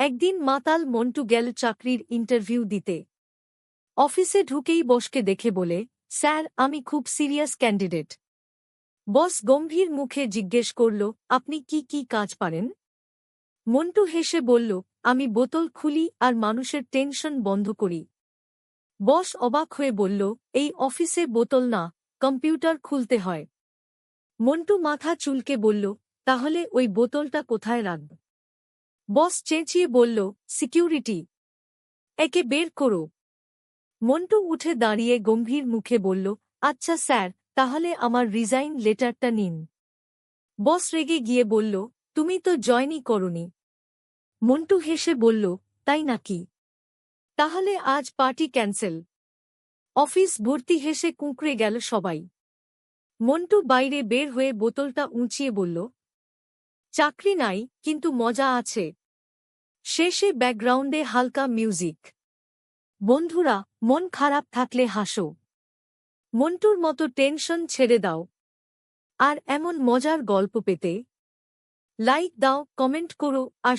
একদিন মাতাল মন্টু গেল চাকরির ইন্টারভিউ দিতে। অফিসে ঢুকেই বসকে দেখে বলে, স্যার, আমি খুব সিরিয়াস ক্যান্ডিডেট। বস গম্ভীর মুখে জিজ্ঞেস করল, আপনি কি কি কাজ পারেন? মন্টু হেসে বলল, আমি বোতল খুলি আর মানুষের টেনশন বন্ধ করি। বস অবাক হয়ে বলল, এই অফিসে বোতল না, কম্পিউটার খুলতে হয়। মন্টু মাথা চুলকে বলল, তাহলে ওই বোতলটা কোথায় রাখব? বস চেঁচিয়ে বলল, সিকিউরিটি। একে বের করো। মন্টু উঠে দাঁড়িয়ে গম্ভীর মুখে বলল আচ্ছা স্যার, তাহলে আমার রিজাইন লেটারটা নিন। বস রেগে গিয়ে বলল, তুমি তো জয়নি করনি। মন্টু হেসে বলল, তাই নাকি? তাহলে আজ পার্টি ক্যান্সেল। অফিস ভর্তি হেসে কুঁকড়ে গেল সবাই। মন্টু বাইরে বের হয়ে বোতলটা উঁচিয়ে বলল, চাকরি নাই, কিন্তু মজা আছে। শেষে ব্যাকগ্রাউন্ডে হালকা মিউজিক। বন্ধুরা, মন খারাপ থাকলে হাসো। মন্টুর মতো টেনশন ছেড়ে দাও। আর এমন মজার গল্প পেতে, লাইক দাও, কমেন্ট করো, আর